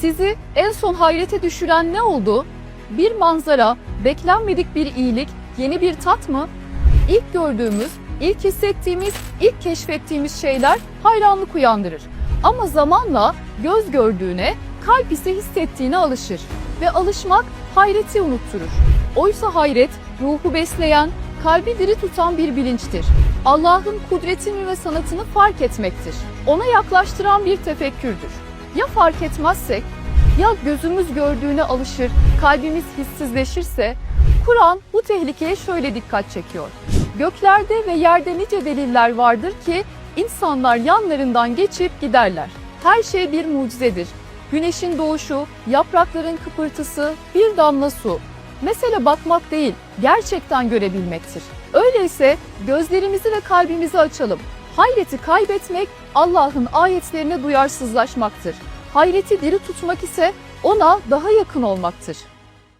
Sizi en son hayrete düşüren ne oldu? Bir manzara, beklenmedik bir iyilik, yeni bir tat mı? İlk gördüğümüz, ilk hissettiğimiz, ilk keşfettiğimiz şeyler hayranlık uyandırır. Ama zamanla göz gördüğüne, kalp ise hissettiğine alışır. Ve alışmak hayreti unutturur. Oysa hayret, ruhu besleyen, kalbi diri tutan bir bilinçtir. Allah'ın kudretini ve sanatını fark etmektir. Ona yaklaştıran bir tefekkürdür. Ya fark etmezsek, ya gözümüz gördüğüne alışır, kalbimiz hissizleşirse, Kur'an bu tehlikeye şöyle dikkat çekiyor. Göklerde ve yerde nice deliller vardır ki insanlar yanlarından geçip giderler. Her şey bir mucizedir. Güneşin doğuşu, yaprakların kıpırtısı, bir damla su. Mesele bakmak değil, gerçekten görebilmektir. Öyleyse gözlerimizi ve kalbimizi açalım. Hayreti kaybetmek Allah'ın ayetlerine duyarsızlaşmaktır. Hayreti diri tutmak ise ona daha yakın olmaktır.